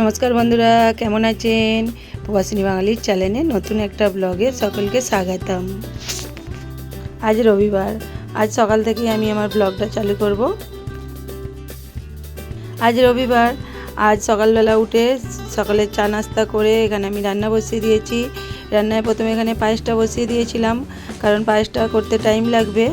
নমস্কার বন্ধুরা, কেমন আছেন? প্রবাসিনী বাঙালির চ্যানেলে নতুন একটা ব্লগে সকলকে স্বাগতম। আজ রবিবার, আজ সকাল থেকেই আমি আমার ব্লগটা চালু করব। আজ রবিবার, আজ সকালবেলা উঠে সকালে চা নাস্তা করে এখানে আমি রান্না বসিয়ে দিয়েছি। রান্নায় প্রথমে এখানে পায়েসটা বসিয়ে দিয়েছিলাম, কারণ পায়েসটা করতে টাইম লাগবে।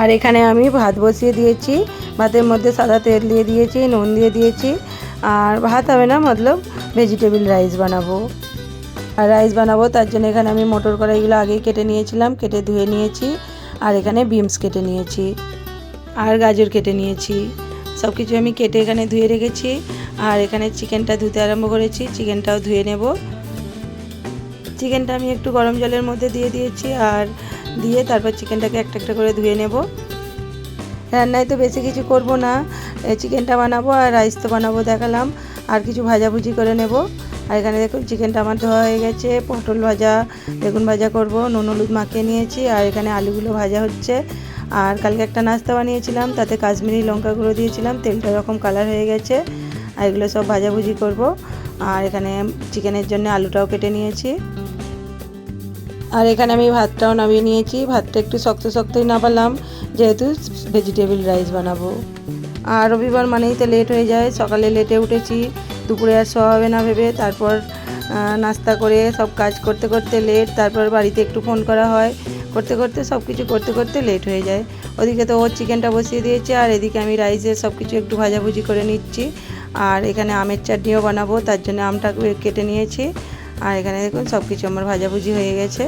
আর এখানে আমি ভাত বসিয়ে দিয়েছি, ভাতের মধ্যে সাদা তেল দিয়ে দিয়েছি, নুন দিয়ে দিয়েছি। আর ভাত হবে না, মতলব ভেজিটেবিল রাইস বানাবো। আর রাইস বানাবো, তার জন্য এখানে আমি মটর কড়াইগুলো আগেই কেটে নিয়েছিলাম, কেটে ধুয়ে নিয়েছি, আর এখানে বিমস কেটে নিয়েছি, আর গাজর কেটে নিয়েছি। সব কিছু আমি কেটে এখানে ধুয়ে রেখেছি, আর এখানে চিকেনটা ধুতে আরম্ভ করেছি চিকেনটাও ধুয়ে নেব। চিকেনটা আমি একটু গরম জলের মধ্যে দিয়ে দিয়েছি, আর দিয়ে তারপর চিকেনটাকে একটা একটা করে ধুয়ে নেব। রান্নায় তো বেশি কিছু করব না। চিকেনটা বানাবো আর রাইস তো বানাবো দেখালাম। আর কিছু ভাজাভুজি করে নেব। আর এখানে দেখুন চিকেনটা আমার ধোয়া হয়ে গেছে। পটল ভাজা, বেগুন ভাজা করব, নুন, হলুদ মাখিয়ে নিয়েছি। আর এখানে আলুগুলো ভাজা হচ্ছে। আর কালকে একটা নাস্তা বানিয়েছিলাম, তাতে কাশ্মীরি লঙ্কা গুঁড়ো দিয়েছিলাম। তেলটা এরকম কালার হয়ে গেছে। আর এগুলো সব ভাজাভুজি করব। আর এখানে চিকেনের জন্য আলুটাও কেটে নিয়েছি। আর এখানে আমি ভাতটাও নামিয়ে নিয়েছি। ভাতটা একটু শক্ত শক্তই নামালাম, যেহেতু ভেজিটেবিল রাইস বানাবো। আর রবিবার মানেই তো লেট হয়ে যায়, সকালে লেটে উঠেছি, দুপুরে আর শোয়া হবে না ভেবে, তারপর নাস্তা করে সব কাজ করতে করতে লেট তারপর বাড়িতে একটু ফোন করা হয়। করতে করতে সব কিছু করতে করতে লেট হয়ে যায়। ওদিকে তো ওর চিকেনটা বসিয়ে দিয়েছে, আর এদিকে আমি রাইসে সব কিছু একটু ভাজাভুজি করে নিচ্ছি। আর এখানে আমের চাটনিও বানাবো, তার জন্য আমটা কেটে নিয়েছি। আর এখানে দেখুন সব কিছু আমার ভাজাভুজি হয়ে গেছে।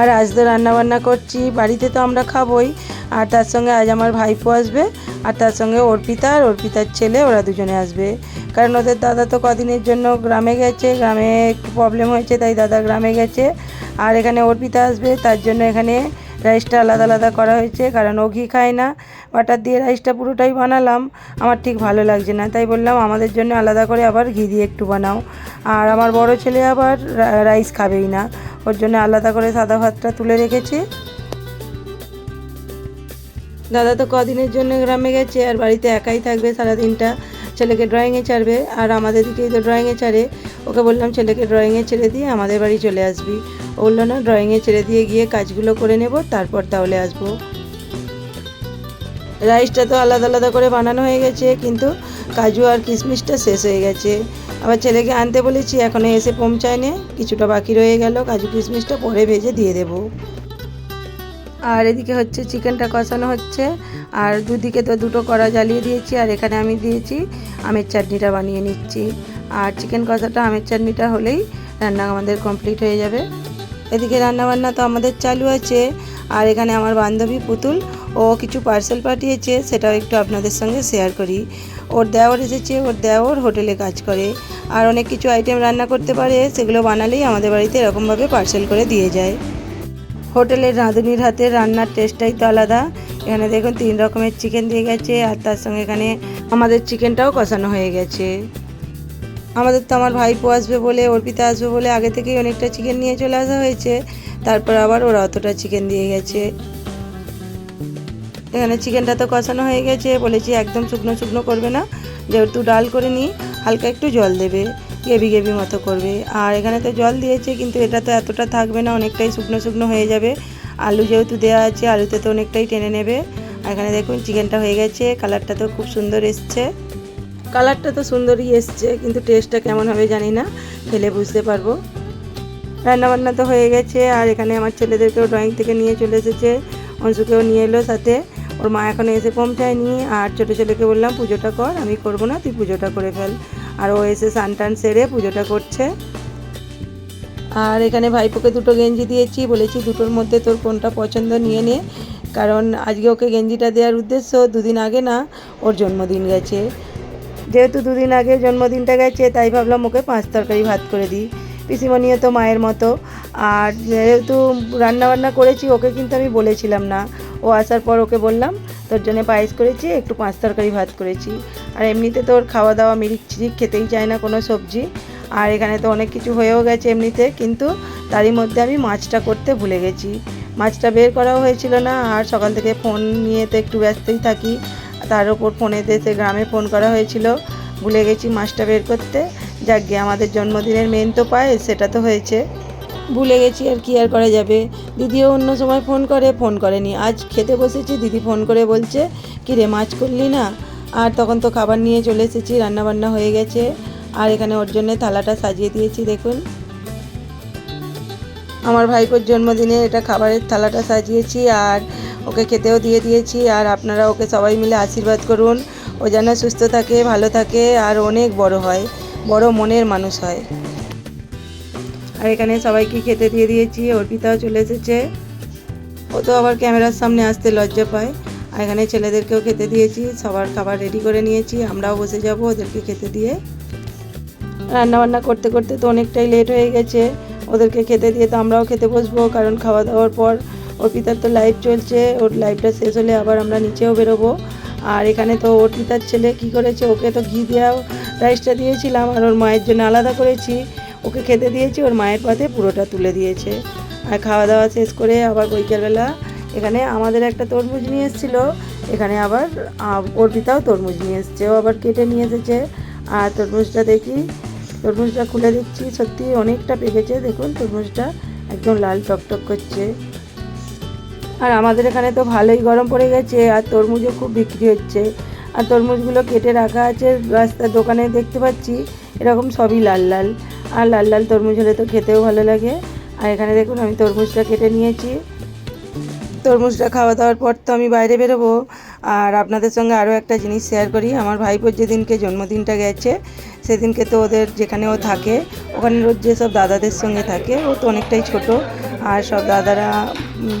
আর আজ তো রান্নাবান্না করছি, বাড়িতে তো আমরা খাবোই, আর তার সঙ্গে আজ আমার ভাইপো আসবে, আর তার সঙ্গে অর্পিতা, আর অর্পিতার ছেলে, ওরা দুজনে আসবে। কারণ ওদের দাদা তো কদিনের জন্য গ্রামে গেছে, গ্রামে একটু প্রবলেম হয়েছে, তাই দাদা গ্রামে গেছে। আর এখানে অর্পিতা আসবে, তার জন্য এখানে রাইসটা আলাদা আলাদা করা হয়েছে, কারণ ও ঘি খায় না। বাটার দিয়ে রাইসটা পুরোটাই বানালাম, আমার ঠিক ভালো লাগছে না। তাই বললাম, আমাদের জন্য আলাদা করে আবার ঘি দিয়ে একটু বানাও। আর আমার বড় ছেলে আবার রাইস খাবেই না। ওর জন্য আলাদা করে সাদা ভাতটা তুলে রেখেছি। দাদা তো কদিনের জন্য গ্রামে গেছে, আর বাড়িতে একাই থাকবে সারাদিনটা। ছেলেকে ড্রয়িংয়ে ছাড়বে, আর আমাদের দিকেই তো ড্রয়িংয়ে ছাড়ে। ওকে বললাম, ছেলেকে ড্রয়িংয়ে ছেড়ে দিয়ে আমাদের বাড়ি চলে আসবি। না ড্রয়িংয়ে ছেড়ে দিয়ে গিয়ে কাজগুলো করে নেব, তারপর তাহলে আসব। রাইসটা তো আলাদা আলাদা করে বানানো হয়ে গেছে, কিন্তু কাজু আর কিশমিশটা শেষ হয়ে গেছে। আবার ছেলেকে আনতে বলেছি এখনও এসে পৌঁছায়নি, কিছুটা বাকি রয়ে গেল, কাজু কিশমিশটা পরে ভেজে দিয়ে দেবো। আর এদিকে হচ্ছে চিকেনটা কষানো হচ্ছে, আর দুদিকে তো দুটো কড়া জ্বালিয়ে দিয়েছি, আর এখানে আমি দিয়েছি আমের চাটনিটা বানিয়ে নিচ্ছি। আর চিকেন কষাটা আমের চাটনিটা হলেই রান্না আমাদের কমপ্লিট হয়ে যাবে। এদিকে রান্নাবান্না তো আমাদের চালু আছে, আর এখানে আমার বান্ধবী পুতুল, ও কিছু পার্সেল পাঠিয়েছে, সেটাও একটু আপনাদের সঙ্গে শেয়ার করি। ওর দেওয়ার এসেছে, ওর দেওয়ার হোটেলে কাজ করে। আর অনেক কিছু আইটেম রান্না করতে পারে, সেগুলো বানালেই আমাদের বাড়িতে এরকমভাবে পার্সেল করে দিয়ে যায়। হোটেলের রাঁধুনির হাতে রান্নার টেস্টটাই তো আলাদা। এখানে দেখুন তিন রকমের চিকেন দিয়ে গেছে, আর তার সঙ্গে এখানে আমাদের চিকেনটাও কষানো হয়ে গেছে। আমাদের তো আমার ভাইপো আসবে বলে, অর্পিতা আসবে বলে আগে থেকেই অনেকটা চিকেন নিয়ে চলে আসা হয়েছে। তারপর আবার ওরা অতটা চিকেন দিয়ে গেছে। এখানে চিকেনটা তো কষানো হয়ে গেছে। বলেছি একদম শুকনো শুকনো করবে না। যেহেতু ডাল করে নিই হালকা একটু জল দেবে। গেবি গেবি মতো করবে। আর এখানে তো জল দিয়েছে, কিন্তু এটা তো এতটা থাকবে না, অনেকটাই শুকনো শুকনো হয়ে যাবে। আলু যেহেতু দেওয়া আছে, আলুতে তো অনেকটাই টেনে নেবে। আর এখানে দেখুন চিকেনটা হয়ে গেছে। কালারটা তো খুব সুন্দর এসছে। কালারটা তো সুন্দরই এসছে, কিন্তু টেস্টটা কেমন হবে জানি না, খেলে বুঝতে পারব। রান্নাবান্না তো হয়ে গেছে, আর এখানে আমার ছেলেদেরকেও ড্রয়িং থেকে নিয়ে চলে এসেছে, অংশুকেও নিয়ে এলো সাথে। ওর মা এখনও এসে পৌঁছায়নি আর ছোটো ছেলেকে বললাম, পুজোটা কর, আমি করব না, তুই পুজোটা করে ফেল। আর ও এসে সান টান সেরে পুজোটা করছে। আর এখানে ভাইপোকে দুটো গেঞ্জি দিয়েছি, বলেছি দুটোর মধ্যে তোর কোনটা পছন্দ নিয়ে নে। কারণ আজকে ওকে গেঞ্জিটা দেওয়ার উদ্দেশ্য দুদিন আগে না, ওর জন্মদিন গেছে। যেহেতু দুদিন আগে জন্মদিনটা গেছে, তাই ভাবলাম ওকে পাঁচ তরকারি ভাত করে দিই। পিসিমণিও তো মায়ের মতো। আর যেহেতু রান্নাবান্না করেছি, ওকে কিন্তু আমি বলেছিলাম না। ও আসার পর ওকে বললাম, তোর জন্য পায়েস করেছি, একটু পাঁচ তরকারি ভাত করেছি। আর এমনিতে তোর খাওয়া দাওয়া মিরিক খেতেই চায় না কোনো সবজি। আর এখানে তো অনেক কিছু হয়েও গেছে এমনিতে, কিন্তু তারই মধ্যে আমি মাছটা করতে ভুলে গেছি। মাছটা বের করাও হয়েছিল না, আর সকাল থেকে ফোন নিয়ে তো একটু ব্যস্তই থাকি। তার ওপর ফোনেতে সে গ্রামে ফোন করা হয়েছিল। ভুলে গেছি মাছটা বের করতে। যাক গিয়ে আমাদের জন্মদিনের মেন তো পায়ে, সেটা তো হয়েছে। ভুলে গেছি আর কি আর করা যাবে। দিদিও অন্য সময় ফোন করে, ফোন করেনি। আজ খেতে বসেছি, দিদি ফোন করে বলছে কি রে মাছ করলি না? আর তখন তো খাবার নিয়ে চলে এসেছি, রান্নাবান্না হয়ে গেছে। আর এখানে ওর জন্য থালাটা সাজিয়ে দিয়েছি, দেখুন। আমার ভাইপোর জন্মদিনে এটা খাবারের থালাটা সাজিয়েছি, আর ওকে খেতেও দিয়ে দিয়েছি আর আপনারা ওকে সবাই মিলে আশীর্বাদ করুন। ও যেন সুস্থ থাকে, ভালো থাকে আর অনেক বড় হয়, বড় মনের মানুষ হয়। আর এখানে সবাইকে খেতে দিয়ে দিয়েছি অর্পিতাও চলে এসেছে। ও তো আবার ক্যামেরার সামনে আসতে লজ্জা পায়। আর এখানে ছেলেদেরকেও খেতে দিয়েছি, সবার খাবার রেডি করে নিয়েছি, আমরাও বসে যাব ওদেরকে খেতে দিয়ে। রান্না বান্না করতে করতে তো অনেকটাই লেট হয়ে গেছে, ওদেরকে খেতে দিয়ে তো আমরাও খেতে বসবো, কারণ খাওয়া দাওয়ার পর অর্পিতার তো লাইভ চলছে, ওর লাইভটা শেষ হলে আবার আমরা নিচেও বেরোবো। আর এখানে তো অর্পিতার ছেলে কি করেছে? ওকে তো ঘি দেওয়া রাইসটা দিয়েছিলাম আর ওর মায়ের জন্য আলাদা করেছি। ওকে খেতে দিয়েছি, ওর মায়ের পাতে পুরোটা তুলে দিয়েছে। আর খাওয়া দাওয়া শেষ করে আবার বৈকালবেলা এখানে আমাদের একটা তরমুজ নিয়ে এসেছিল। এখানে আবার অর্পিতাও তরমুজ নিয়ে এসছে। ও আবার কেটে নিয়ে এসেছে। আর তরমুজটা দেখি, তরমুজটা খুলে দেখছি সত্যি অনেকটা পেকেছে। দেখুন, তরমুজটা একদম লাল টকটক করছে। আর আমাদের এখানে তো ভালোই গরম পড়ে গেছে, আর তরমুজও খুব বিক্রি হচ্ছে। আর তরমুজগুলো কেটে রাখা আছে, রাস্তার দোকানে দেখতে পাচ্ছি, এরকম সবই লাল লাল। আর লাল লাল তরমুজ হলে তো খেতেও ভালো লাগে। আর এখানে দেখুন, আমি তরমুজটা কেটে নিয়েছি। তরমুজটা খাওয়া দাওয়ার পর তো আমি বাইরে বেরোবো। আর আপনাদের সঙ্গে আরও একটা জিনিস শেয়ার করি, আমার ভাইপোর যেদিনকে জন্মদিনটা গেছে, সেদিনকে তো ওদের যেখানে ও থাকে ওখানে রোজ যেসব দাদাদের সঙ্গে থাকে, ও তো অনেকটাই ছোট। আর সব দাদারা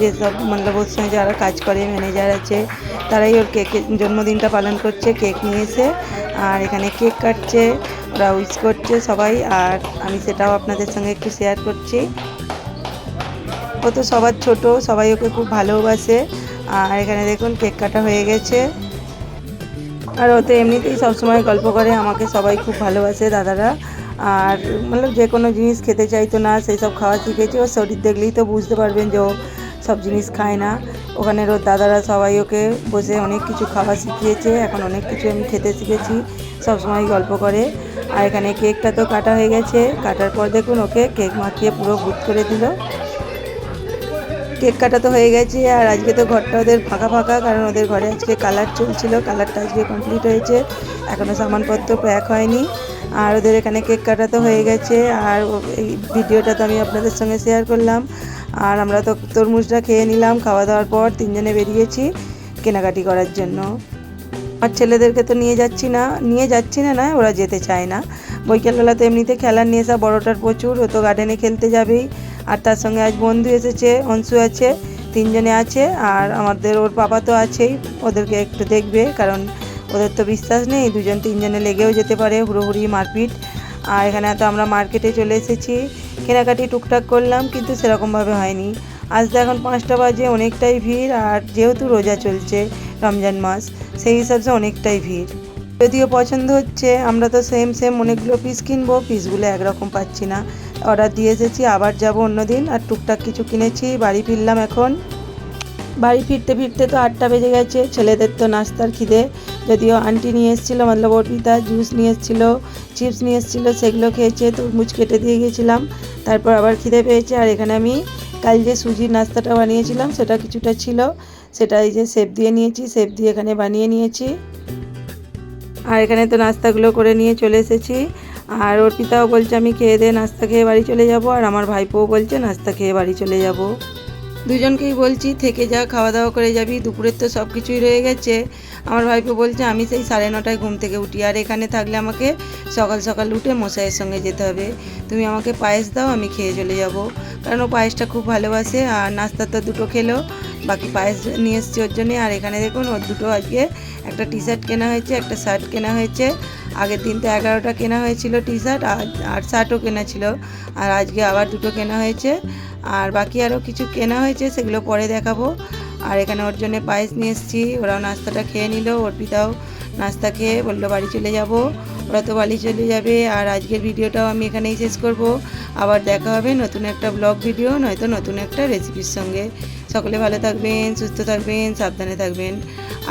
যেসব মতলব ওর সঙ্গে যারা কাজ করে ম্যানেজার আছে, তারাই ওর কেক জন্মদিনটা পালন করছে কেক নিয়ে এসে। আর এখানে কেক কাটছে, ওরা উইশ করছে সবাই, আর আমি সেটাও আপনাদের সঙ্গে একটু শেয়ার করছি। ও তো সবার ছোট, সবাই ওকে খুব ভালোবাসে। আর এখানে দেখুন কেক কাটা হয়ে গেছে। আর ও তো এমনিতেই সবসময় গল্প করে, আমাকে সবাই খুব ভালোবাসে, দাদারা। আর মানে যে কোনো জিনিস খেতে চাইতো না, সেই সব খাওয়া শিখেছে। ও শরীর দেখলেই তো বুঝতে পারবেন যে ও সব জিনিস খায় না। ওখানে ওর দাদারা সবাই ওকে বসে অনেক কিছু খাওয়া শিখিয়েছে। এখন অনেক কিছু আমি খেতে শিখেছি সবসময় গল্প করে। আর এখানে কেকটা তো কাটা হয়ে গেছে। কাটার পর দেখুন ওকে কেক মাখিয়ে পুরো ভুট করে দিল। কেক কাটা তো হয়ে গেছে আর আজকে তো ঘরটা ওদের ফাঁকা ফাঁকা, কারণ ওদের ঘরে আজকে কালার চলছিল। কালারটা আজকে কমপ্লিট হয়েছে। এখনও সামানপত্র প্যাক হয়নি। আর ওদের এখানে কেক কাটা তো হয়ে গেছে, আর এই ভিডিওটা তো আমি আপনাদের সঙ্গে শেয়ার করলাম। আর আমরা তো তরমুজটা খেয়ে নিলাম, খাওয়া দাওয়ার পর তিনজনে বেরিয়েছি কেনাকাটি করার জন্য। আর ছেলেদেরকে তো নিয়ে যাচ্ছি না, নিয়ে যাচ্ছি না না ওরা যেতে চায় না। বৈকালবেলা তো এমনিতে খেলার নেশা, বড়টার প্রচুর, ও তো গার্ডেনে খেলতে যাবেই। আর তার সঙ্গে আজ বন্ধু এসেছে, অংশু আছে, তিনজনে আছে, আর আমাদের ওর বাবা তো আছেই, ওদেরকে একটু দেখবে, কারণ ওদের তো বিশ্বাস নেই, দুজন তিনজনে লেগেও যেতে পারে হুড়োহুড়ি মারপিট। আর এখানে তো আমরা মার্কেটে চলে এসেছি, কেনাকাটি টুকটাক করলাম, কিন্তু সেরকমভাবে হয়নি। আজ তো এখন পাঁচটা বাজে, অনেকটাই ভিড়, আর যেহেতু রোজা চলছে রমজান মাস, সেই হিসাবে অনেকটাই ভিড়। যদিও পছন্দ হচ্ছে, আমরা তো সেম সেম অনেকগুলো পিস কিনবো পিসগুলো একরকম পাচ্ছি না। অর্ডার দিয়ে এসেছি, আবার যাব অন্যদিন, আর টুকটাক কিছু কিনেছি, বাড়ি ফিরলাম এখন। বাড়ি ফিরতে ফিরতে তো আটটা বেজে গেছে, ছেলেদের তো নাস্তার খিদে। যদিও আন্টি নিয়ে এসেছিল মতলব অর্পিতা জুস নিয়ে এসেছিল, চিপস নিয়ে এসেছিল, সেগুলো খেয়েছে তরমুজ কেটে দিয়ে গেছিলাম। তারপর আবার খিদে পেয়েছে, আর এখানে আমি কাল যে সুজির নাস্তাটা বানিয়েছিলাম, সেটা কিছুটা ছিল। সেটা এই যে সেপ দিয়ে নিয়েছি, সেপ দিয়ে এখানে বানিয়ে নিয়েছি। আর এখানে তো নাস্তাগুলো করে নিয়ে চলে এসেছি। আর অর্পিতাও বলছে, আমি খেয়ে দিয়ে নাস্তা খেয়ে বাড়ি চলে যাব। আর আমার ভাইপোও বলছে, নাস্তা খেয়ে বাড়ি চলে যাব। দুজনকেই বলছি, থেকে যা খাওয়া দাওয়া করে যাবি, দুপুরের তো সব কিছুই রয়ে গেছে। আমার ভাইপো বলছে, আমি সেই সাড়ে নটায় ঘুম থেকে উঠি, আর এখানে থাকলে আমাকে সকাল সকাল উঠে মশাইয়ের সঙ্গে যেতে হবে। তুমি আমাকে পায়েস দাও, আমি খেয়ে চলে যাব। কারণ ও পায়েসটা খুব ভালোবাসে, আর নাস্তা তো দুটো খেলো, বাকি পায়েস নিয়ে এসছি ওর জন্যে। আর এখানে দেখুন, ওর দুটো আজকে একটা টি শার্ট কেনা হয়েছে, একটা শার্ট কেনা হয়েছে আগের দিন তো এগারোটা কেনা হয়েছিল টি শার্ট আর আর শার্টও কেনা ছিল। আর আজকে আবার দুটো কেনা হয়েছে। আর বাকি আরও কিছু কেনা হয়েছে, সেগুলো পরে দেখাবো। আর এখানে ওর জন্য পায়েস নিয়ে এসেছি। ওরাও নাস্তাটা খেয়ে নিল অর্পিতাও নাস্তা খেয়ে বলল, বাড়ি চলে যাব। ওরা তো বাড়ি চলে যাবে। আর আজকের ভিডিওটাও আমি এখানেই শেষ করব। আবার দেখা হবে নতুন একটা ব্লগ ভিডিও নয়তো নতুন একটা রেসিপির সঙ্গে। সকলে ভালো থাকবেন, সুস্থ থাকবেন, সাবধানে থাকবেন।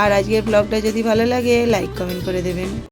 আর আজকের ব্লগটা যদি ভালো লাগে লাইক কমেন্ট করে দেবেন।